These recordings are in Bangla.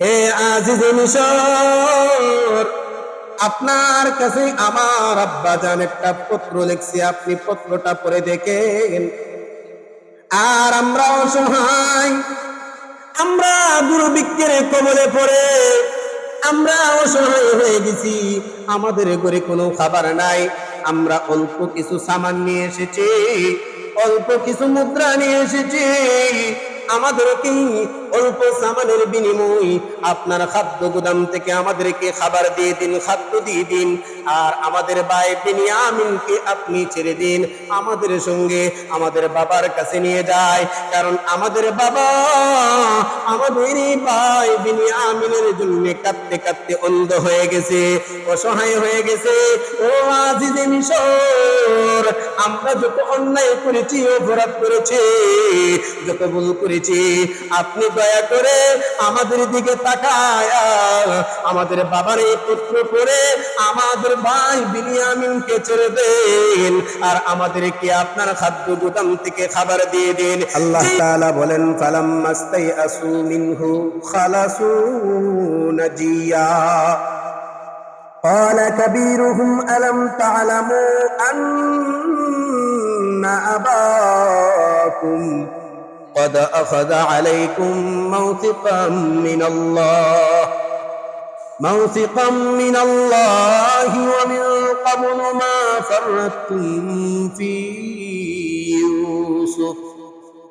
হে আজিজ মিশর, আপনার কাছে আমার আব্বা জান একটা পত্র লিখছি, আপনি পত্রটা পড়ে দেখেন। আর আমরা অসহায় আমরা দুর্ভিক্ষের কবলে পড়ে আমরা অসহায় হয়ে গেছি। আমাদের ঘরে কোনো খাবার নাই, আমরা অল্প কিছু সামান নিয়ে এসেছি, অল্প কিছু মুদ্রা নিয়ে এসেছি। আমাদেরকে অল্প সামানের বিনিময় আপনার খাদ্য গুদাম থেকে আমাদেরকে খাবার দিয়ে দিন, খাদ্য দিয়ে দিন। আর আমাদের আপনি ছেড়ে দিন। আমাদের সঙ্গে আমাদের বাবার কাছে নিয়ে যায়। কারণ আমাদের বাবা, আমাদের ভাই বিনিয়ামিনের জন্য কাঁদতে কাঁদতে অন্ধ হয়ে গেছে, অসহায় হয়ে গেছে। ও মিশর, আমরা যত অন্যায় করেছি, অপরাধ করেছি, যত ভুল করেছি আপনি দয়া করে আমাদের দিকে তাকায় আমাদের বাবার এই পুত্র করে আমাদের ভাই বিনিয়ামিনকে ছেড়ে দেন আর আমাদেরকে আপনার খাদ্য গুদাম থেকে খাবার দিয়ে দিন আল্লাহ তাআলা বলেন ফালাম মাস্তাই আসু মিনহু খালাসু নাজিয়া قال كبيرهم ألم تعلموا أن أباكم قد أخذ عليكم موثقا من الله. موثقا من الله ومن قبل ما فرطتم في يوسف.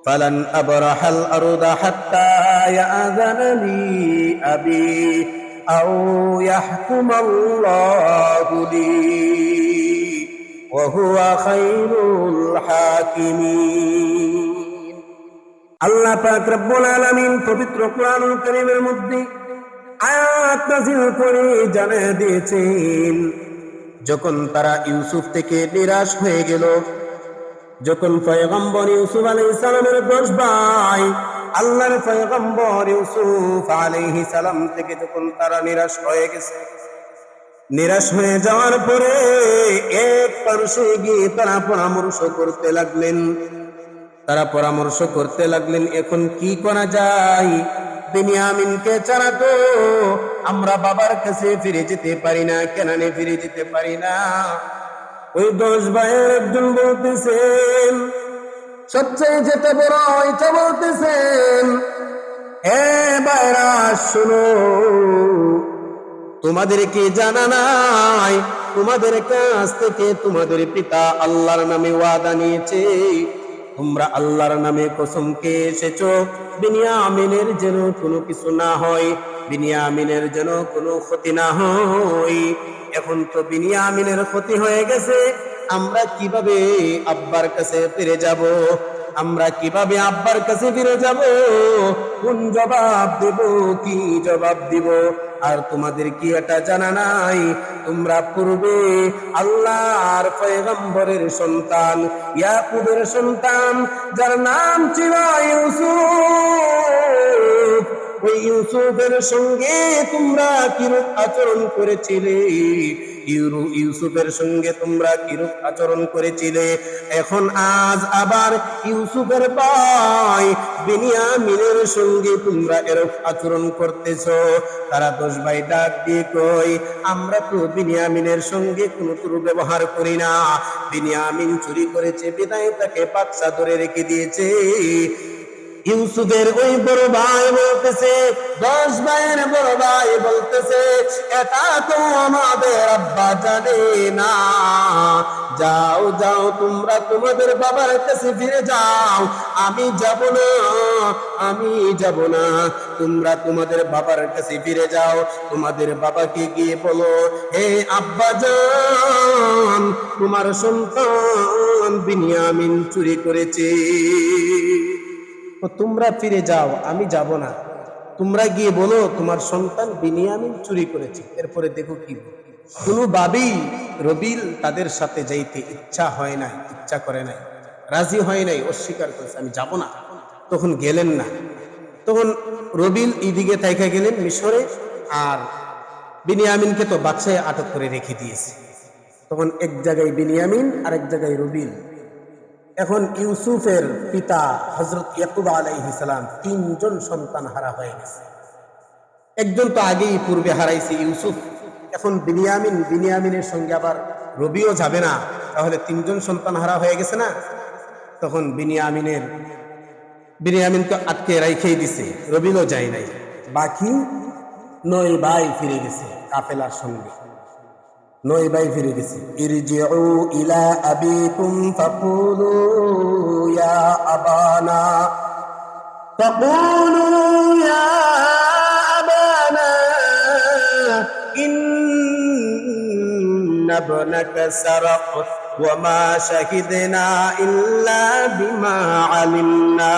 فلن أبرح الأرض حتى يأذن لي أبي أو يحكم الله لي. وهو خير الحاكمين. আল্লাহ পাক রব্বুল আলামিন পবিত্র কোরআনুল কারীমের মধ্যে আয়াত নাযিল করে জানিয়ে দিয়েছেন, যখন তারা ইউসুফ থেকে নিরাশ হয়ে গেল, যখন পয়গম্বর ইউসুফ আলাইহিস সালামের দশ ভাই, আল্লাহর পয়গম্বর ইউসুফ আলাইহিস সালাম থেকে যখন তারা নিরাশ হয়ে গেছে, নিরাশ হয়ে যাওয়ার পরে এক পার্শ্বে গিয়ে তারা পরামর্শ করতে লাগলেন তারা পরামর্শ করতে লাগলেন, এখন কি করা যায়? বেনিয়ামিনকে ছাড়া তো আমরা বাবার কাছে ফিরে যেতে পারি না, কেনানে ফিরে যেতে পারি না। ওই দশ ভাইয়ের একজন বলতেছেন, সবচেয়ে যেতে বড় এটা বলতেছেন, হে বাইরা শুনো, তোমাদেরকে জানা নাই, তোমাদের কাছ থেকে তোমাদের পিতা আল্লাহর নামে ওয়াদা নিয়েছে। তোমরা আল্লাহর নামে কসম কে এসেছ, বিনিয়ামিনের যেন কোনো কিছু না হয়, বিনিয়ামিনের যেন কোনো ক্ষতি না হয়। এখন তো বিনিয়ামিনের ক্ষতি হয়ে গেছে, আমরা কীভাবে আব্বার কাছে ফিরে যাব? আমরা কীভাবে আব্বার কাছে ফিরে যাব? কোন জবাব দেব? কি জবাব দিব? আর তোমাদের কি এটা জানা নাই? তোমরা পূর্বে আল্লাহর পয়গম্বরের সন্তান, ইয়াকুবের সন্তান, যার নাম ছিল ইউসুফ। ওই ইউসুফের সঙ্গে তোমরা কিরূপ আচরণ করেছিলে? ইউরু, ইউসুফের সঙ্গে তোমরা কিরূপ আচরণ করেছিলে? এখন আজ আবার ইউসুফের ভাই বিনিয়ামিনের সঙ্গে তোমরা এরূপ আচরণ করতেছ। তারা দোষ ভাই ডাক দিয়ে কই আমরা তো বিনিয়ামিনের সঙ্গে কোনো ব্যবহার করি না। বিনিয়ামিন চুরি করেছে, বিদায় তাকে বাচ্চা ধরে রেখে দিয়েছে। ইউসুফের ওই বড় ভাই বলতেছে, দশ ভাইয়ের বড় ভাই বলতেছে, এটা তো আমাদের আব্বা জানে না। যাও যাও, তোমরা তোমাদের বাবার কাছে ফিরে যাও। আমি যাব না, আমি যাব না। তোমরা তোমাদের বাবার কাছে ফিরে যাও। তোমাদের বাবাকে গিয়ে বলো, হে আব্বা যান তোমার সন্তান বিনিয়ামিন চুরি করেছে। তোমরা ফিরে যাও, আমি যাব না। তোমরা গিয়ে বলো, তোমার সন্তান বিনিয়ামিন চুরি করেছে। এরপরে দেখো কি? কোনোভাবেই রবিল তাদের সাথে যাইতে ইচ্ছা হয় নাই, ইচ্ছা করে নাই, রাজি হয় নাই, অস্বীকার করেছে, আমি যাব না। তখন গেলেন না। তখন রবিল ইদিকে তাইকা গেলেন মিশরে, আর বিনিয়ামিনকে তো বাচ্চায় আটক করে রেখে দিয়েছে। তখন এক জায়গায় বিনিয়ামিন আর এক জায়গায় রবিল। এখন ইউসুফের পিতা হজরত ইয়াকুব আলাইহিস সালাম তিনজন সন্তান হারা হয়ে গেছে। একজন তো আগেই পূর্বে হারাইছে ইউসুফ। এখন বিনিয়ামিন, বিনিয়ামিনের সঙ্গে আবার রবিও যাবে না। তাহলে তিনজন সন্তান হারা হয়ে গেছে না? তখন বিনিয়ামিনের বিনিয়ামিনকে আটকে রাইখেই দিছে, রবিও যায় নাই। বাকি নয় ভাই ফিরে গেছে কাফেলার সঙ্গে। নইবাই ফিরে গেছি। ইরজিউ ইলা আবিকুম ফাকুলু ইয়া আবানা। ফাকুলু ইয়া আবানা। ইন্না ইবনাকা সারাক ওয়ামা শাহিদনা ইল্লা বিমা আলিমনা।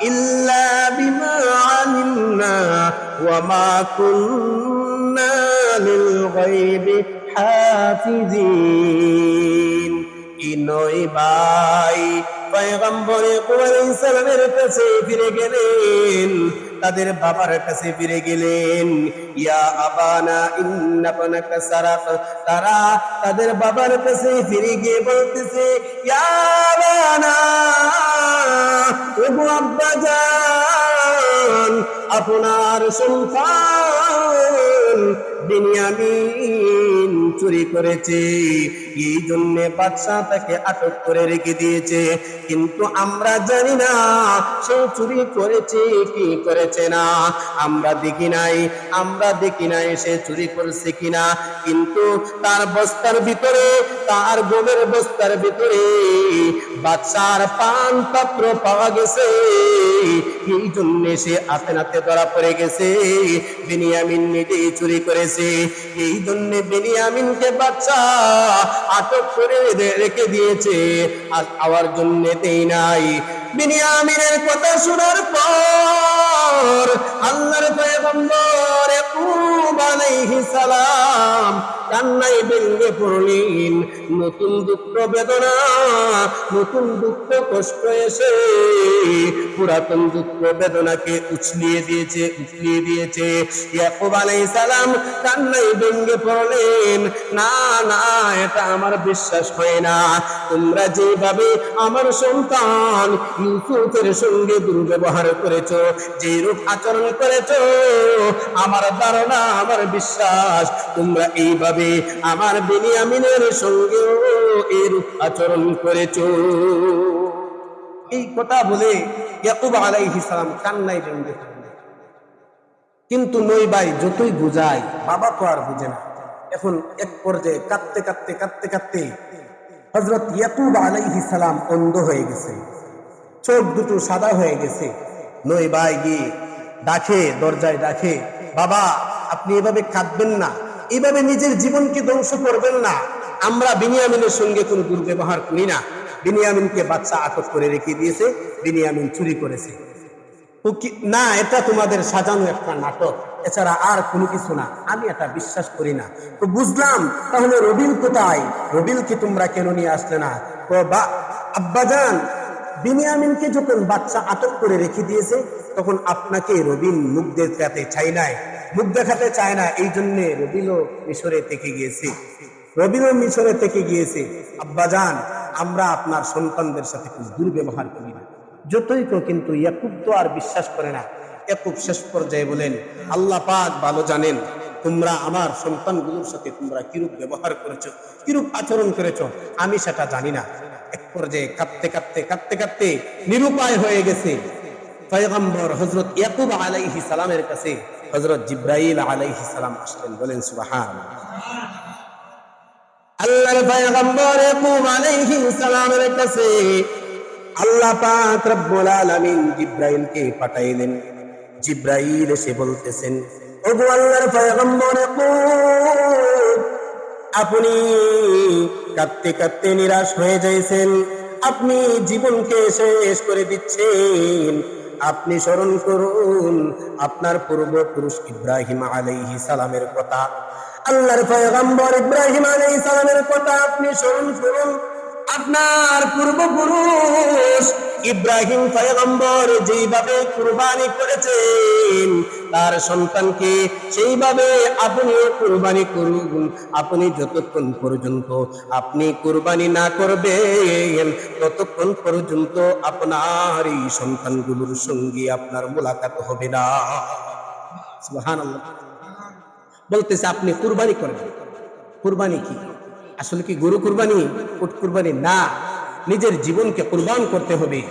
ইল্লা বিমা আলিমনা। ওয়ামা কুন্না লিল গায়বি। হাফিজিন ইনই ভাই? পয়গম্বরে কুমার ইসলামের কাছে ফিরে গেলেন। তাদের বাবার কাছে ফিরে গেলেন। ইয়া আবানা ইন্নাপনাকা সারাফ। তারা তাদের বাবার কাছে ফিরে গিয়ে বলতেছে, ইয়া আবানা, ওগো আপনার সন্তান বিনিয়ামিন চুরি করেছে। এই বাদশাহ তাকে আটক করে রেখে দিয়েছে। কিন্তু আমরা জানি না সে চুরি করেছে কি করেছে না। আমরা দেখি নাই, আমরা দেখি নাই সে চুরি করেছে কিনা। কিন্তু তার বস্তার ভিতরে, তার গোমের বস্তার ভিতরে বাচ্চার পান পাত্র পাওয়া গেছে। এই জন্য সে হাতে নাতে ধরা পড়ে গেছে। বেনিয়ামিন নিজেই চুরি করেছে। এই জন্য বেনিয়ামিনকে বাচ্চা আটক করে রেখে দিয়েছে। আর খাওয়ার জন্য দেই নাই। বেনিয়ামিনের কথা শোনার পর আল্লাহর পয়গম্বর আলাইহিস সালাম কান্নাই ভেঙে পড়লেন। নতুন দুঃখ বেদনা, নতুন দুঃখ কষ্ট এসে পুরাতন দুঃখ বেদনাকে উছলিয়ে দিয়েছে উছলিয়ে দিয়েছে। ইয়াকুব আলাইহিস সালাম পড়লেন, না না, এটা আমার বিশ্বাস হয় না। তোমরা যেভাবে আমার সন্তান ইউসুফের সঙ্গে দুর্ব্যবহার করেছ যে রূপ আচরণ করেছ, আমার ধারণা, আমার বিশ্বাস, তোমরা এইভাবে আমার বেনিয়ামিনের সঙ্গেও এরূপ আচরণ করেছ। এই কথা বলে ইয়াকুব আলাইহিস সালাম কান্নাই ভেঙে কিন্তু নই ভাই যতই বুঝায় বাবা তো আর বুঝে না। এখন এক পর্যায়ে কাঁদতে কাঁদতে কাঁদতে কাঁদতে হজরত ইয়াকুব আলাইহিস সালাম অন্ধ হয়ে গেছে। চোখ দুটো সাদা হয়ে গেছে। নই ভাই গিয়ে ডাকে, দরজায় ডাকে, বাবা, আপনি এভাবে কাঁদবেন না। এইভাবে নিজের জীবনকে ধ্বংস করবেন না। আমরা বিনিয়ামিনের সঙ্গে কোনো দুর্ব্যবহার করি না। বিনিয়ামিনকে বাচ্চা আটক করে রেখে দিয়েছে, বিনিয়ামিন চুরি করেছে। না, এটা তোমাদের সাজানো একটা নাটক। এছাড়া আর কোনো কিছু না। আমি এটা বিশ্বাস করি না। তো বুঝলাম, তাহলে রবিল কোথায়? রবিলকে তোমরা কেন নিয়ে আসলে না? বা, আব্বাজান, বিনিয়ামিনকে যখন বাচ্চা আটক করে রেখে দিয়েছে, তখন আপনাকে রবিন মুখ দেখাতে চাই নাই। মুখ দেখাতে চায় না, এই জন্য রবিলও মিশরে থেকে গিয়েছে। রবিনও মিশরে থেকে গিয়েছে। আব্বাজান আমরা আপনার সন্তানদের সাথে কোনো দুর্ব্যবহার করি না। যতই তো কিন্তু ইয়াকুব তো আর বিশ্বাস করে না। ইয়াকুব শেষ পর্যায়ে বলেন, আল্লাহ পাক ভালো জানেন, তোমরা আমার সন্তানগুলোর সাথে তোমরা কিরূপ ব্যবহার করেছ, কিরূপ আচরণ করেছ? আমি সেটা জানি না। এক পর্যায়ে কাঁদতে কাঁদতে কাঁদতে কাঁদতে নিরুপায় হয়ে গেছে। পয়গম্বর হজরত ইয়াকুব আলাইহি সালামের কাছে হজরত জিব্রাইল আলাইহি সালাম আসলেন, বলেন সুবাহান আল্লাহর পয়গম্বর ইয়াকুব আলাইহি সালামের কাছে আল্লাহ পাক রব্বুল আলামিন জিব্রাইলকে পাঠাইলেন। জিব্রাইল এসে বলতেছেন, ওগো আল্লাহর পয়গম্বর ইয়াকুব আপনি কাঁদতে কাঁদতে নিরাশ হয়ে যাইছেন। আপনি জীবনকে শেষ করে দিচ্ছেন। আপনি স্মরণ করুন আপনার পূর্বপুরুষ ইব্রাহিম আলাইহি সালামের কথা। আল্লাহর পয়গম্বর ইব্রাহিম আলাইহি সালামের কথা আপনি স্মরণ করুন। আপনার পূর্বপুরুষ ইব্রাহিম পয়গম্বর যেইভাবে কুরবানি করেছেন, তার সন্তানকে সেইভাবে আপনিও কুরবানি করুন। আপনি যতক্ষণ পর্যন্ত আপনি কুরবানি না করবেন, ততক্ষণ পর্যন্ত আপনার এই সন্তানগুলোর সঙ্গে আপনার মোলাকাত হবে না। বলতেছে, আপনি কুরবানি করবেন। কুরবানি কি? আসলে কি গরু কুরবানি? উট কুরবানি? না। নিজের জীবনকে কুরবান করতে হবে।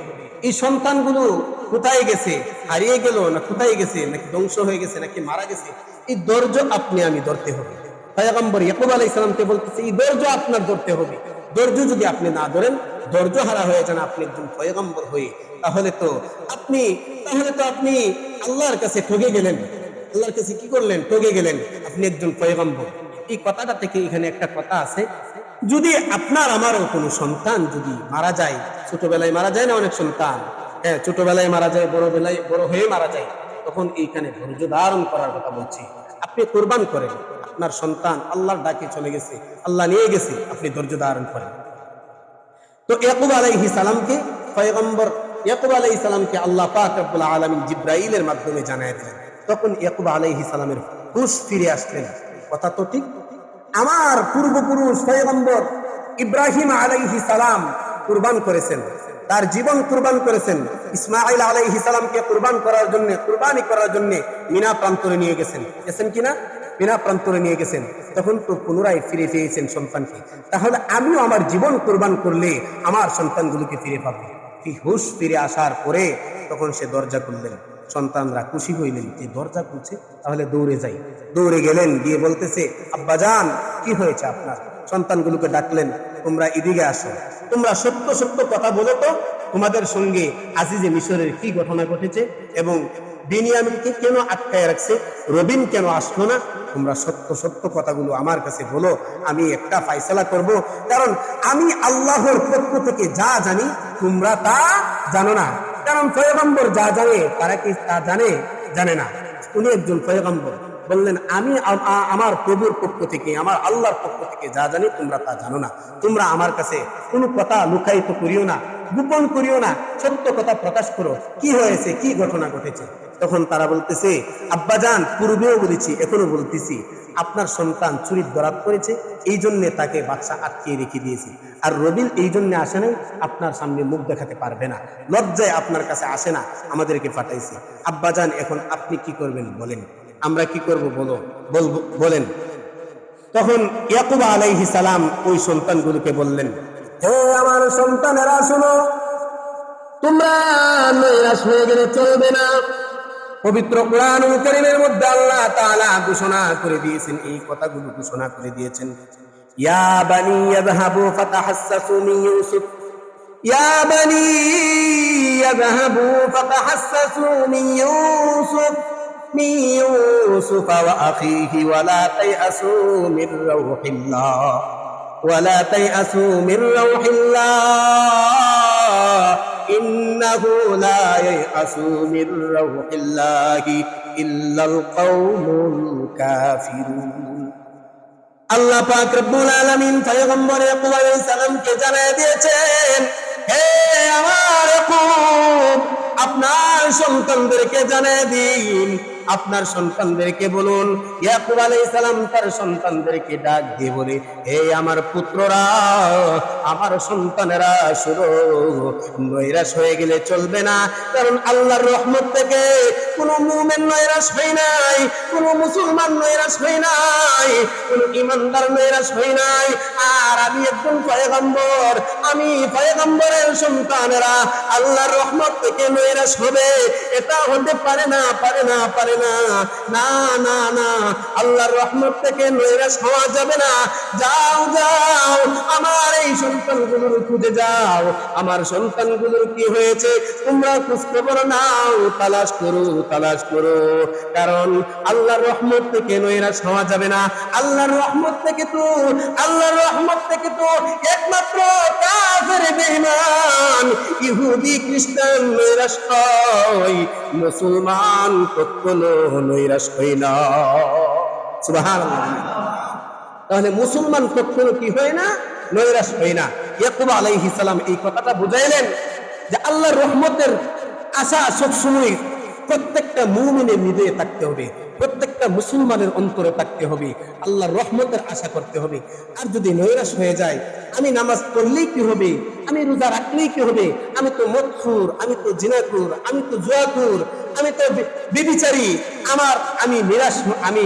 এই সন্তানগুলো কোথায় গেছে? হারিয়ে গেল না কোথায় গেছে? নাকি ধ্বংস হয়ে গেছে, নাকি মারা গেছে? এই দর্জ আপনি আমি ধরতে হবে। পয়গম্বর ইয়াকুব আলাইহিস সালামকে বলতেছে, এই দর্জ আপনার ধরতে হবে। ধৈর্য যদি আপনি না ধরেন ধৈর্য হারা হয়ে যান আপনি একজন পয়গম্বর হয়ে। তাহলে তো আপনি, তাহলে তো আপনি আল্লাহর কাছে ঠকে গেলেন। আল্লাহর কাছে কি করলেন? ঠকে গেলেন। আপনি একজন পয়গম্বর। এই কথাটা থেকে এখানে একটা কথা আছে। যদি আপনার, আমারও কোনো সন্তান যদি মারা যায়, ছোটবেলায় মারা যায় না অনেক সন্তান? হ্যাঁ ছোটবেলায় মারা যায় বড় বেলায় বড় হয়ে মারা যায়, তখন এইখানে ধৈর্য ধারণ করার কথা বলছি। আপনি কোরবান করেন, আপনার সন্তান আল্লাহর ডাকে চলে গেছে, আল্লাহ নিয়ে গেছে, আপনি ধৈর্য ধারণ করেন। তো ইয়াকুব আলাইহি সালামকে, পয়গম্বর ইয়াকুব আলাইহি সালামকে আল্লাহ পাক রব্বুল আলামিন জিব্রাইলের মাধ্যমে জানায় দিলেন। তখন ইয়াকুব আলাইহি সালামের হুশ ফিরে আসলেন। কথা তো ঠিক। আমার পূর্বপুরুষ পয়গম্বর ইব্রাহিম আলাইহি সালাম কুরবান করেছেন। তার জীবন কুরবান করেছেন। ইসমাইল আলাইহি সালামকে কুরবান করার জন্য, কুরবানি করার জন্য মিনা প্রান্তরে নিয়ে গেছেন। গেছেন কিনা বিনা প্রান্তরে নিয়ে গেছেন। তখন তো পুনরায় ফিরে পেয়েছেন সন্তানকে। তাহলে আমিও আমার জীবন কুরবান করলে আমার সন্তানগুলোকে ফিরে পাবো। এই হুশ ফিরে আসার পরে তখন সে দরজা খুললেন। সন্তানরা খুশি হইলেন যে দরজা খুলছে, তাহলে দৌড়ে যাই। দৌড়ে গেলেন, গিয়ে বলতেছে আব্বাজান কি হয়েছে আপনার? সন্তানগুলোকে ডাকলেন, তোমরা এদিকে আসো। তোমরা সত্য সত্য কথা বলো তো, তোমাদের সঙ্গে আজিজে মিশরের কি ঘটনা ঘটেছে এবং বিনিয়ামিনকে কেন আটকায় রাখছে, রবিন কেন আসলো না? তোমরা সত্য সত্য কথাগুলো আমার কাছে বলো, আমি একটা ফাইসলা করব। কারণ আমি আল্লাহর পক্ষ থেকে যা জানি, তোমরা তা জানো না। কারণ পয়গম্বর যা জানে, তারা কি তা জানে? জানে না। উনি একজন পয়গম্বর। বললেন, আমি আমার প্রভুর পক্ষ থেকে, আমার আল্লাহর পক্ষ থেকে যা জানি, তোমরা তা জানো না। তোমরা আমার কাছে কোনো কথা লুকায়িত করিও না, গোপন করিও না। সত্য কথা প্রকাশ করো। কি হয়েছে? কি ঘটনা ঘটেছে? তখন তারা বলতেছে, আব্বাজান, পূর্বেও বলেছি, এখনও বলতেছি। আপনার সন্তান চুরির দরাত করেছে, এই জন্য তাকে বাচ্চা আটকিয়ে রেখে দিয়েছে। আর রবিল এই জন্য আসে নাই, আপনার সামনে মুখ দেখাতে পারবে না। লজ্জায় আপনার কাছে আসে না, আমাদেরকে পাঠাইছে। আব্বাজান, এখন আপনি কি করবেন বলেন? আমরা কি করব বলো? বলেন। তখন ইয়াকুব আলাইহি সালাম ওই সন্তানগুলোকে বললেন, হে আমার সন্তানেরা, শোনো। তোমরা নৈরাশ হয়ে গেলে চলবে না। পবিত্র কোরআন কারীমের মধ্যে আল্লাহ তাআলা ঘোষণা করে দিয়েছেন এই কথাগুলো ঘোষণা করে দিয়েছেন ইয়া বানি ইয়াযহাবু ফাতাহাসসাসু মিন ইউসুফ ইয়া বানি ইয়াযহাবু ফাতাহাসসাসু মিন ইউসুফ من يوسف وأخيه ولا تيأسوا من روح الله ولا تيأسوا من روح الله إنه لا ييأس من روح الله إلا القوم الكافرون আল্লাহ পাক রব্বুল আলামিন পয়গম্বর ইয়াকুব আলাইহিস সালামকে জানিয়ে দিয়েছেন হে আমার ইয়াকুব আপনার সন্তানদেরকে জানিয়ে দিন আপনার সন্তানদেরকে বলুন, ইয়াকুব আলাইহিস সালাম তার সন্তানদেরকে ডাক দিয়ে বলে, হে আমার পুত্ররা, আমার সন্তানেরা শুনো, নৈরাশ হয়ে গেলে চলবে না, কারণ আল্লাহর রহমত থেকে কোনো মুমিন নৈরাশ হয় নাই, কোনো মুসলমান নৈরাশ হয় নাই, কোনো ইমানদার নৈরাশ হয় নাই, আর আমি একজন পয়গম্বর, আমি পয়গম্বরের সন্তানেরা আল্লাহর রহমত থেকে নৈরাশ হবে, এটা হতে পারে না পারে না, পারে না। না না না। আল্লাহর রহমত থেকে নৈরাশ হওয়া যাবে না। যাও যাও। আমার এই সন্তানগুলোর খুঁজে যাও। আমার সন্তানগুলোর কি হয়েছে? তোমরা খোঁজ খবর নাও, তালাশ করো তালাশ করো। কারণ আল্লাহর রহমত থেকে নৈরাশ হওয়া যাবে না। আল্লাহর রহমত থেকে তো, আল্লাহর রহমত থেকে তো একমাত্র কাফের বেঈমান ইহুদি খ্রিস্টান নৈরাশ হয়। মুসলমান কখনো নৈরাশ হই না। তাহলে মুসলমান কখনো কি হয় না? নৈরাশ হয় না। ইয়াকুব আলাইহি সালাম এই কথাটা বুঝাইলেন যে আল্লাহ রহমতের আশা সবসময় প্রত্যেকটা মুমিনে মিলিয়ে থাকতে হবে। প্রত্যেকটা প্রত্যেকটা মুসলমানের অন্তরে থাকতে হবে, আল্লাহর রহমতের আশা করতে হবে। আর যদি নৈরাশ হয়ে যায়, আমি নামাজ পড়লেই কি হবে? আমি রোজা রাখলেই কি হবে? আমি তো মৎখুর আমি তো জিনাকুর আমি তো জুয়াকুর আমি তো বিবিচারী, আমার আমি নিরাশ, আমি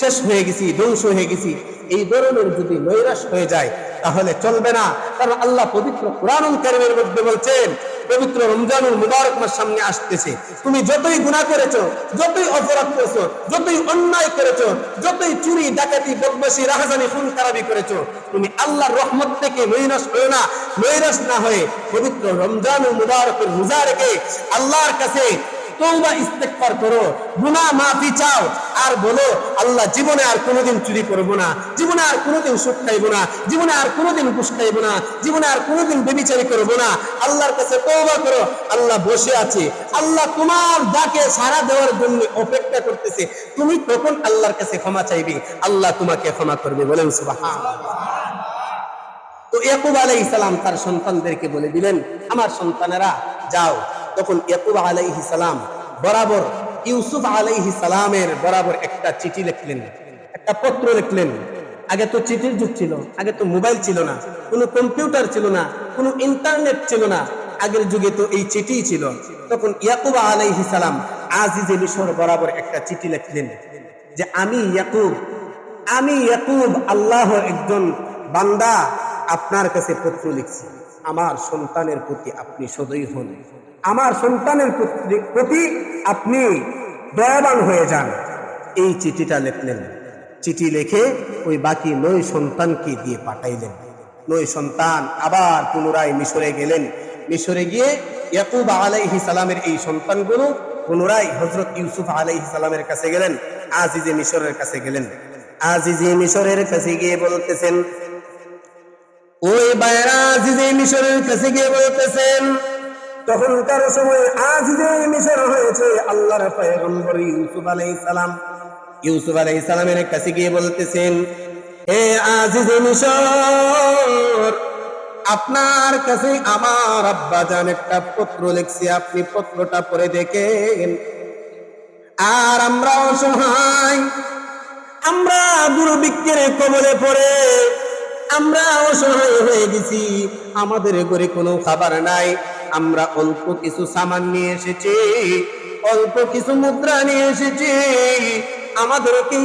শেষ হয়ে গেছি, ধ্বংস হয়ে গেছি। এই ধরনের যদি নৈরাশ হয়ে যায়, তাহলে চলবে না। কারণ আল্লাহ পবিত্র কোরআন কারিমের মধ্যে বলছেন, পবিত্র রমজানুল মুবারক মাস সামনে আসতেছে। তুমি যতই গুনাহ করেছ, যতই অপরাধ করেছ, যতই অন্যায় করেছ, যতই চুরি, ডাকাতি, বদমাশি, রাহাজানি খুন খারাপি করেছ, তুমি আল্লাহর রহমত থেকে নৈরাস হয়ে না। নৈরাশ না হয়ে পবিত্র রমজানুল মুবারকের রোজা রেখে আল্লাহর কাছে তৌবা ইস্তেগফার করো, গুনাহ মাফি চাও, আর বলো, আল্লাহ জীবনে আর কোনোদিন চুরি করব না, জীবনে আর কোনোদিন সুখ খাইব না, জীবনে আর কোনোদিন ঘুষ খাইব না, জীবনে আর কোনোদিন বেবিচারি করব না, আল্লাহর কাছে তৌবা করো, আল্লাহ বসে আছে, আল্লাহ তোমার ডাকে সারা দেওয়ার জন্য অপেক্ষা করতেছে, তুমি তখন আল্লাহর কাছে ক্ষমা চাইবে, আল্লাহ তোমাকে ক্ষমা করবে, বলেন সুবহানাল্লাহ। তো ইয়াকুব আলাইহিস সালাম তার সন্তানদেরকে বলে দিলেন, আমার সন্তানেরা, যাও তখন ইয়াকুব আলাইহিস সালাম বরাবর, ইউসুফ আলাইহিস সালামের বরাবর একটা চিঠি লিখলেন, একটা পত্র লিখলেন। আগে তো চিঠির যুগ ছিল, আগে তো মোবাইল ছিল না, কোনো কম্পিউটার ছিল না, কোনো ইন্টারনেট ছিল না, আগের যুগে তো এই চিঠি ছিল। তখন ইয়াকুব আলাইহিস সালাম আজিজে মিশর বরাবর একটা চিঠি লিখলেন যে, আমি ইয়াকুব আমি ইয়াকুব আল্লাহর একজন বান্দা, আপনার কাছে পত্র লিখছি। আমার সন্তানের প্রতি আপনি সদয় হন। আমার সন্তানের প্রতি- আপনি দয়াবান হয়ে যান। এই চিঠিটা লিখলেন। চিঠি লিখে ওই বাকি নয় সন্তানকে দিয়ে পাঠাইলেন। নয় সন্তান আবার পুনরায় মিশরে গেলেন। মিশরে গিয়ে ইয়াকুব আলাইহি সালামের এই সন্তানগুলো পুনরায় হজরত ইউসুফ আলাইহি সালামের কাছে গেলেন, আজিজে মিশরের কাছে গেলেন। আজিজে মিশরের কাছে গিয়ে বলতেছেন, ওই বাইরা আজিজে মিশরের কাছে গিয়ে বলতেছেন তখনকার সময় আজিজে মিশর হয়েছে, আল্লাহর পয়গম্বর ইউসুফ আলাইহিস সালাম ইউসুফ আলাইহিস সালামের কাছে গিয়ে বলতেছেন হে আজিজে মিশর, আপনার কাছে আমার আব্বা জান একটা পত্র লিখছি, আপনি পত্রটা পড়ে দেখেন। আর আমরা অসহায় আমরা দুর্ভিক্ষের কবলে পড়ে আমরা অসহায় হয়ে গেছি। আমাদের ঘরে কোনো খাবার নাই আমরা অল্প কিছু সামান নিয়ে এসেছি অল্প কিছু মুদ্রা নিয়ে এসেছি। আমাদেরকে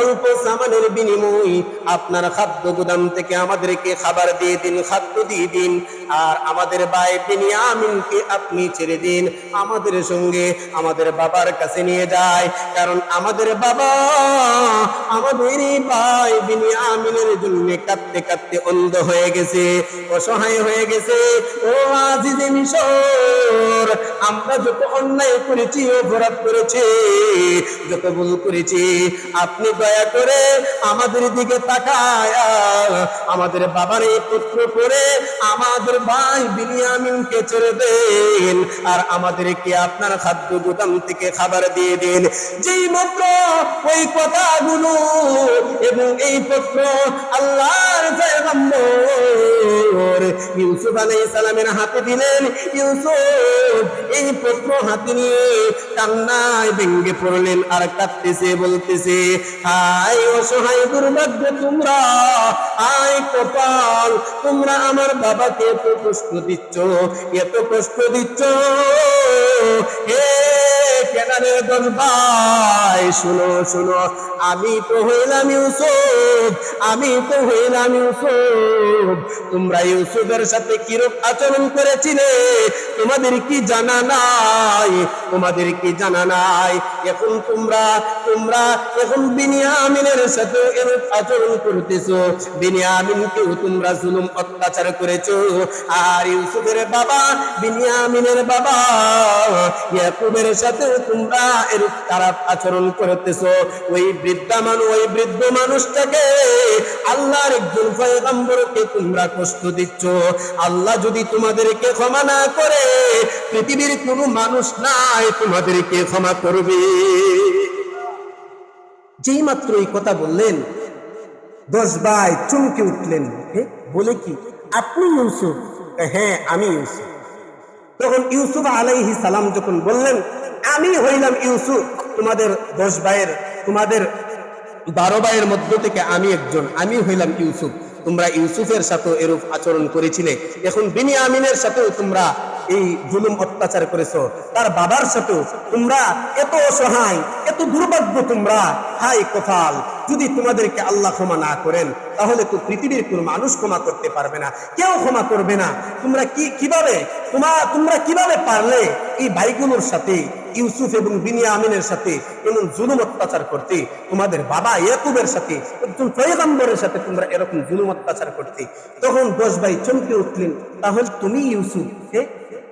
অল্প সামানের বিনিময় আপনার খাদ্য গুদাম থেকে আমাদেরকে খাবার দিয়ে দিন, খাদ্য দিয়ে দিন। আর আমাদের ভাই বিনিয়ামিনকে আপনি ছেড়ে দিন, আমাদের সঙ্গে আমাদের বাবার কাছে নিয়ে যায়। কারণ আমাদের বাবা, আমাদের ভাই জন্য কাঁদতে কাঁদতে অন্ধ হয়ে গেছে, অসহায় হয়ে গেছে। ও মিশর, আমরা যত অন্যায় করেছি, অপরাধ করেছি, যত ভুল করেছি, আপনি দয়া করে আমাদের দিকে তাকায়। আমাদের বাবার এই পুত্র করে আমাদের ভাই বিনিয়ামিনকে ছেড়ে দেন। আর আমাদেরকে আপনার খাদ্য গুদাম থেকে খাবার দিয়ে দিন। যেই মাত্র ওই কথাগুলো এবং এই পত্র আল্লাহর ইউসুফ আলাইহিস সালামের হাতে দিলেন। ইউসুফ এই পত্র হাতে নিয়ে কান্নায় ভেঙ্গে পড়লেন আর কাঁদতেছে, বলতেছে আয় অসহায় দুর্ভাগ্য তোমরা। আয় কপাল, তোমরা আমার বাবাকে এত কষ্ট দিচ্ছ, এত কষ্ট দিচ্ছ। হে কেনারের দশ ভাই, শুনো শুনো, আমি তো হইলাম ইউসুফ, আমি তো হইলাম ইউসুফ। তোমরা ইউসুফের সাথে কিরূপ আচরণ করেছিলে? তোমাদের কি জানা নাই? তোমাদের কি জানা নাই? এখন তোমরা তোমরা এখন বিনিয়ামিনের সাথে এরূপ আচরণ করতেছো। বিনিয়ামিনকেও তোমরা জুলুম অত্যাচার করেছ। আর ইউসুফের বাবা, বিনিয়ামিনের বাবা, ইয়াকুবের সাথে তোমরা এরূপ খারাপ আচরণ করতেছো। ওই বৃদ্ধা মানুষ ওই বৃদ্ধ মানুষটাকে আল্লাহর একজন পয়গম্বরকে তোমরা কষ্ট দিচ্ছ। আল্লাহ যদি তোমাদেরকে ক্ষমা না করে, পৃথিবীর কোনো মানুষ নাই তোমাদেরকে ক্ষমা করবে। যেই মাত্র এই কথা বললেন, দশ ভাই চমকে উঠলেন বলে কি, আপনি ইউসুফ? হ্যাঁ আমি ইউসুফ। তখন ইউসুফ আলাইহি সালাম যখন বললেন আমি হইলাম ইউসুফ, তোমাদের দশ ভাইয়ের, তোমাদের বারো ভাইয়ের মধ্য থেকে আমি একজন, আমি হইলাম ইউসুফ। তোমরা ইউসুফের সাথে এরূপ আচরণ করেছিলে। এখন বিনিয়ামিনের সাথেও তোমরা এই জুলুম অত্যাচার করেছ। তার বাবার সাথেও তোমরা এত অসহায়, এত দুর্ভাগ্য তোমরা। হাই কপাল যদি তোমাদেরকে আল্লাহ ক্ষমা না করেন, তাহলে তো পৃথিবীর কোনো মানুষ ক্ষমা করতে পারবে না। কেউ ক্ষমা করবে না। তোমরা কি, কীভাবে? তোমার তোমরা কীভাবে পারলে এই ভাইগুলোর সাথে, ইউসুফ এবং বিনিয়ামিনের সাথে এমন জুলুম অত্যাচার করতে? তোমাদের বাবা ইয়াকুবের সাথে, একজন পয়গম্বরের সাথে তোমরা এরকম জুলুম অত্যাচার করতে? তখন দশ ভাই চমকে উঠলেন, তাহলে তুমি ইউসুফ?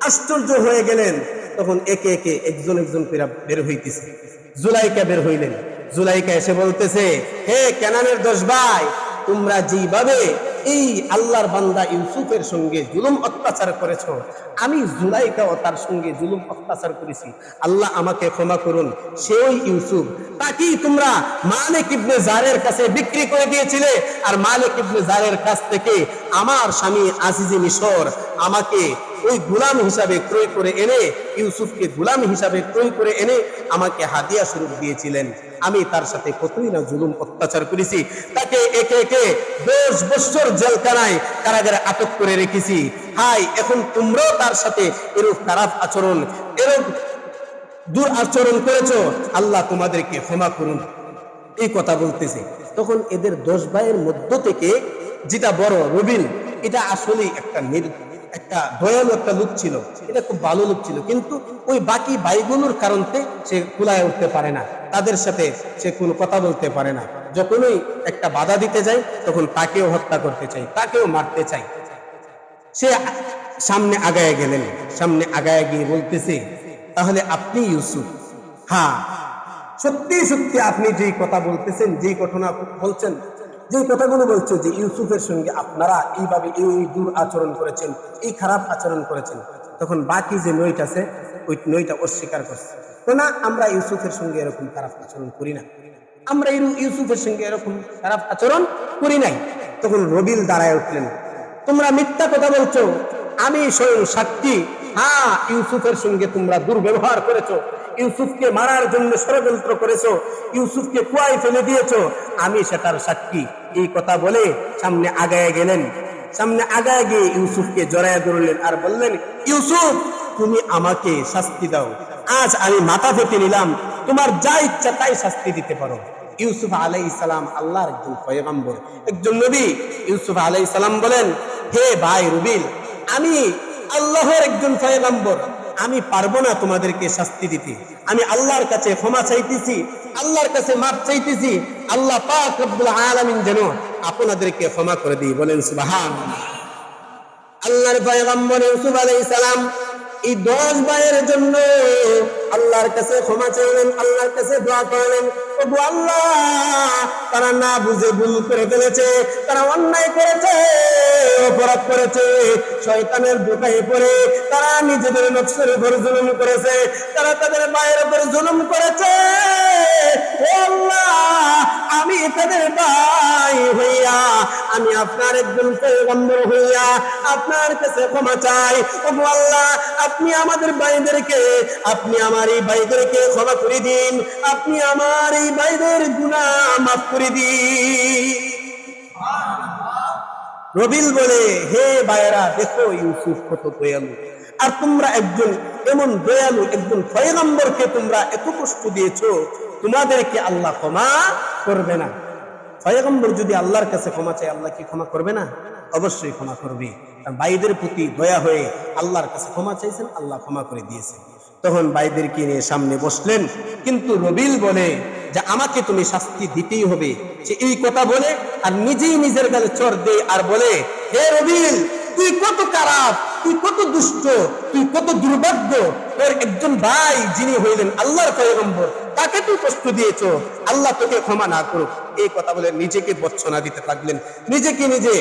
আশ্চর্য হয়ে গেলেন। তখন একে একে একজন একজন করে বের হইতেছে। জুলাইকা বের হইলেন। জুলাইকা এসে বলতেছে, হে কেনানের দশ ভাই, তোমরা যেভাবে এই আল্লাহর বান্দা ইউসুফের সঙ্গে জুলুম অত্যাচার করেছ, আমি জুলাইকাও তার সঙ্গে জুলুম অত্যাচার করেছি। আল্লাহ আমাকে ক্ষমা করুন, সেই ইউসুফ। তাকেই তোমরা মালিক ইবনে জারের কাছে বিক্রি করে দিয়েছিলে। আর মালিক ইবনে জারের কাছ থেকে আমার স্বামী আজিজি মিশর আমাকে ওই গুলাম হিসাবে ক্রয় করে এনে, ইউসুফকে গুলাম হিসাবে ক্রয় করে এনে আমাকে হাদিয়া স্বরূপ দিয়েছিলেন। আমি তার সাথে কতই না জুলুম অত্যাচার করেছি, তাকে একে একে দশ বছর জেলখানায় কারাগারে আটক করে রেখেছি। হাই, এখন তোমরাও তার সাথে এরূপ খারাপ আচরণ, এরূপ দূর আচরণ করেছ, আল্লাহ তোমাদেরকে ক্ষমা করুন। এই কথা বলতেছে। তখন এদের দশ ভাইয়ের মধ্য থেকে যেটা বড় রবিন, এটা আসলেই একটা নির একটা দয়ালু একটা লোক ছিল। এটা খুব ভালো লোক ছিল। কিন্তু ওই বাকি ভাইগুলোর কারণতে সে কুলায় উঠতে পারে না। তাদের সাথে সে কোনো কথা বলতে পারে না। যখনই একটা বাধা দিতে যায়, তখন তাকেও হত্যা করতে চাই তাকেও মারতে চাই সে সামনে আগায় গেলেন। সামনে আগায় গিয়ে বলতেছে, তাহলে আপনি ইউসুফ? হ্যাঁ। সত্যি সত্যি আপনি যেই কথা বলতেছেন, যেই ঘটনা বলছেন যে কথাগুলো বলছে যে ইউসুফের সঙ্গে আপনারা এইভাবে এই দূর আচরণ করেছেন, এই খারাপ আচরণ করেছেন, তখন বাকি যে নইট আছে, ওই নইটা অস্বীকার করছে। না, আমরা ইউসুফের সঙ্গে এরকম খারাপ আচরণ করি না। আমরা ইউ- ইউসুফের সঙ্গে এরকম খারাপ আচরণ করি নাই। তখন রবিল দাঁড়ায় উঠলেন, তোমরা মিথ্যা কথা বলছো, আমি স্বয়ং সাক্ষী। হ্যাঁ ইউসুফের সঙ্গে তোমরা দুর্ব্যবহার করেছ। ইউসুফকে মারার জন্য ষড়যন্ত্র করেছ, ইউসুফকে কুয়ায় ফেলে দিয়েছ, আমি সেটার সাক্ষী। এই কথা বলে সামনে আগায় গেলেন। সামনে আগায় গিয়ে ইউসুফকে জড়ায় ধরলেন আর বললেন, ইউসুফ, তুমি আমাকে শাস্তি দাও। আজ আমি মাথা পেতে নিলাম। তোমার যা ইচ্ছা তাই শাস্তি দিতে পারো। ইউসুফ আলাই সালাম আল্লাহর একজন পয়গম্বর, একজন নবী। ইউসুফ আলাই সালাম বলেন, হে ভাই রুবিল, আমি আল্লাহর একজন পয়গম্বর। আমি পারব না তোমাদেরকে শাস্তি দিতে। আমি আল্লাহর কাছে ক্ষমা চাইতেছি, আল্লাহর কাছে মাপ চাইতেছি, আল্লাহ পাক রব্বুল আলামিন যেন আপনাদেরকে ক্ষমা করে দিই বলেন সুবহান আল্লাহর পয়গম্বর ইউসুফ আলাইহিস সালাম এই দশ ভাইয়ের জন্য আল্লাহর কাছে ক্ষমা চাইলেন, আল্লাহর কাছে দোয়া করলেন। ওগো আল্লাহ, তারা না বুঝে ভুল করে ফেলেছে, তারা অন্যায় করেছে। অপরাধ করেছে। শয়তানের দোকায় পড়ে তারা নিজেদের নকশের উপর জুলুম করেছে। তারা তাদের ভাইয়ের উপর জুলুম করেছে। আমি তাদের ভাই হইয়া, আমি আপনার একজন পয়গম্বর হইয়া আপনার কাছে ক্ষমা চাই। ও আল্লাহ, আপনি আমাদের ভাইদেরকে, আপনি আমার এই ভাইদেরকে ক্ষমা করে দিন। আপনি আমার এই ভাইদের গুনাহ মাফ করে দিন। রবিল বলে, হে ভাইয়েরা দেখো ইউসুফ কত দয়ালু। আর তোমরা একজন এমন দয়ালু, একজন পয়গম্বরকে তোমরা এত কষ্ট দিয়েছ, তোমাদেরকে আল্লাহ ক্ষমা করবে না। পয়গম্বর যদি আল্লাহর কাছে ক্ষমা চায়, আল্লাহ কি ক্ষমা করবে না? অবশ্যই ক্ষমা করবে। ভাইদের প্রতি দয়া হয়ে আল্লাহর কাছে ক্ষমা চাইছেন, আল্লাহ ক্ষমা করে দিয়েছেন। তখন ভাইদেরকে নিয়ে সামনে বসলেন। কিন্তু রবিল বলে, যে আমাকে তুমি শাস্তি দিতেই হবে। সে এই কথা বলে আর নিজেই নিজের গালে চর দেয় আর বলে, হে রবিল, তুই কত খারাপ, তুই কত দুষ্ট, তুই কত দুর্ভাগ্য। তোর একজন ভাই যিনি হইলেন আল্লাহর পয়গম্বর, তাকে তুই কষ্ট দিয়েছ। আল্লাহ তোকে ক্ষমা না করুক। এই কথা বলে নিজেকে বচ্ছনা দিতে লাগলেন। নিজেকে নিজে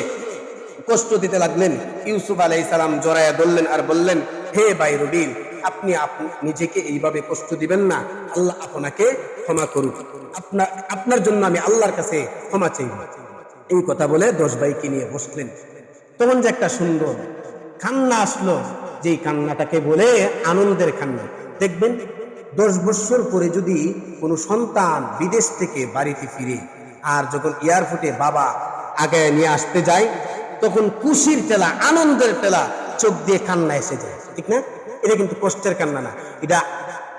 কষ্ট দিতে লাগলেন। ইউসুফ আলাই সালাম জড়ায়া ধরলেন আর বললেন, হে ভাই রবিল আপনি আপ- নিজেকে এইভাবে কষ্ট দিবেন না। আল্লাহ আপনাকে ক্ষমা করুক। আপনার আপনার জন্য আমি আল্লাহর কাছে ক্ষমা চাইব এই কথা বলে দশ ভাইকে নিয়ে বসলেন। তখন যে একটা সুন্দর কান্না আসলো। যেই কান্নাটাকে বলে আনন্দের কান্না। দেখবেন, দশ বৎসর পরে যদি কোনো সন্তান বিদেশ থেকে বাড়িতে ফিরে আর যখন এয়ারপোর্টে বাবা আগে নিয়ে আসতে যায়, তখন খুশির টেলা আনন্দের টেলা চোখ দিয়ে কান্না এসে যায়। ঠিক না? এটা কিন্তু কষ্টের কান্না না, এটা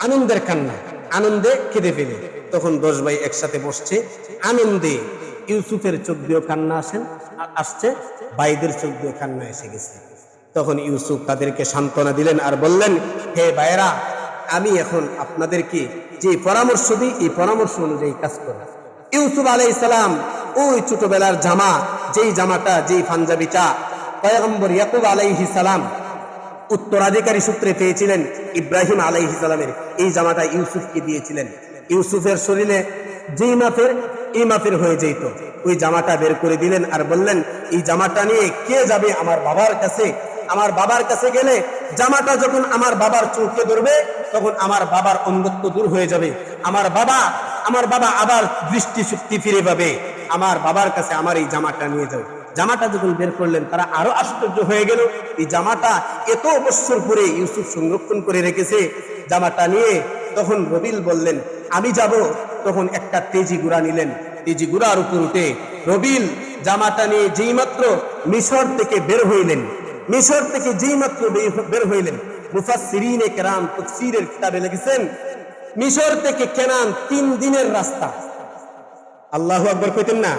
আনন্দের কান্না। আনন্দে কেঁদে ফেলে। তখন দশ ভাই একসাথে বসছে। আনন্দে ইউসুফের চোখ দিয়েও কান্না আসেন আসছে, ভাইদের চোখ দিয়ে কান্না এসে গেছে। তখন ইউসুফ তাদেরকে সান্ত্বনা দিলেন আর বললেন, হে ভাইরা আমি এখন আপনাদেরকে যে পরামর্শ দিই, এই পরামর্শ অনুযায়ী কাজ করব ইউসুফ আলাই সালাম, ওই ছোটবেলার জামা, যেই জামাটা, যেই পাঞ্জাবিটা, পয়গম্বর ইয়াকুব আলাইহি সালাম উত্তরাধিকারী সূত্রে পেয়েছিলেন ইব্রাহিম আলাইহি এই জামাটা ইউসুফকে দিয়েছিলেন। ইউসুফের শরীরে যেই মাপের, এই মাপের হয়ে যেত। ওই জামাটা বের করে দিলেন আর বললেন, এই জামাটা নিয়ে কে যাবে আমার বাবার কাছে? আমার বাবার কাছে গেলে জামাটা যখন আমার বাবার চোখে ধরবে, তখন আমার বাবার অন্ধত্ব দূর হয়ে যাবে। আমার বাবা আমার বাবা আবার দৃষ্টি শক্তি ফিরে পাবে। আমার বাবার কাছে আমার এই জামাটা নিয়ে যাও। জামাটা যখন বের করলেন, তারা আরও আশ্চর্য হয়ে গেল। এই জামাটা এত বৎসর পরে ইউসুফ সংরক্ষণ করে রেখেছে জামাটা নিয়ে। তখন রবিল বললেন, আমি যাব। তখন একটা তেজি গুড়া নিলেন। তেজি গুড়ার উপর উঠে রবিল জামাটা নিয়ে যেই মাত্র মিশর থেকে বের হইলেন, মিশর থেকে যেই মাত্র বের হইলেন, মুফাসসিরিনে কেরাম তাফসীরের কিতাবে লিখেছেন, মিশর থেকে কেনান তিন দিনের রাস্তা। আল্লাহ আকবর কইতেন না।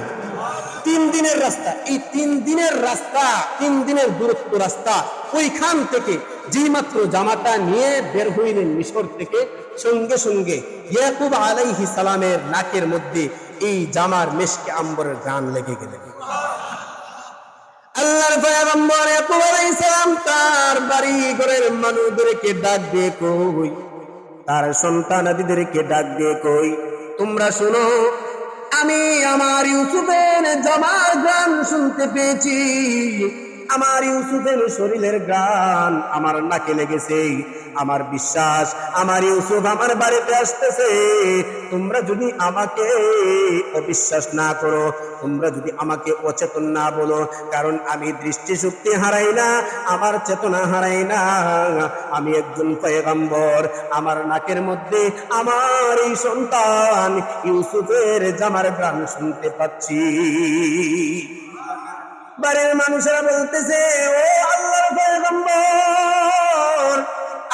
তিন দিনের রাস্তা। এই তিন দিনের রাস্তা, তিন দিনের দূরত্ব রাস্তা, ওইখান থেকে যেই মাত্র জামাটা নিয়ে বের হইলেন মিশর থেকে, সঙ্গে সঙ্গে ইয়াকুব আলাইহি সালামের নাকের মধ্যে এই জামার মেশকে আম্বরের গান লেগে গেলেন তার ঘরের মানুষদেরকে ডাক দিয়ে কই ডাক দিয়ে কই, তোমরা শোনো আমি আমার ইউসুফের জমার গান শুনতে পেয়েছি। আমার ইউসুফের শরীরের গান আমার নাকে লেগেছে। আমার বিশ্বাস, আমার ইউসুফ আমার বাড়িতে আসতেছে। তোমরা যদি আমাকে অবিশ্বাস না করো, তোমরা যদি আমাকে অচেতন না বলো, কারণ আমি দৃষ্টিশক্তি হারাই না, আমার চেতনা হারাই না। আমি একজন পয়গম্বর, আমার নাকের মধ্যে আমার এই সন্তান ইউসুফের জামার গান শুনতে পাচ্ছি। বাড়ির মানুষেরা বলতেছে ও আল্লাহ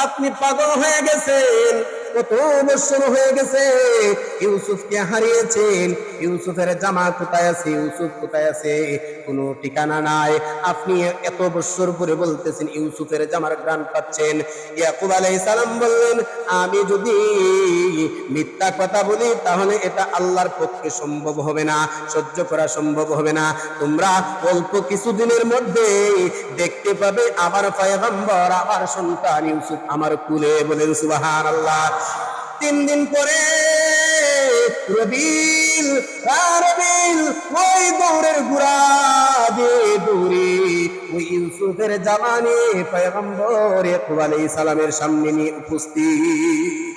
আপনি পাগল হয়ে গেছেন। কত বছর হয়ে গেছে। ইউসুফকে হারিয়েছেন। ইউসুফের জামা কোথায় আছে? ইউসুফ কোথায় আছে? কোনো ঠিকানা নাই। আপনি এত বছর পরে বলতেছেন ইউসুফের জামার গ্রান পাচ্ছেন। ইয়াকুব আলাইহিস সালাম বললেন, আমি যদি মিথ্যা কথা বলি, তাহলে এটা আল্লাহর পক্ষে সম্ভব হবে না, সহ্য করা সম্ভব হবে না। তোমরা অল্প কিছুদিনের মধ্যে দেখতে পাবে আবার পয়গম্বর, আমার সন্তান ইউসুফ আমার কুলে বলেন সুবাহান আল্লাহ তিন দিন পরে রবিল রবিল ওই দৌড়ের গুড়া দে দৌড়ে, ওই ইউসুফের জামানে পয়গম্বর ইয়াকুব সালামের সামনে নিয়ে উপস্থিত।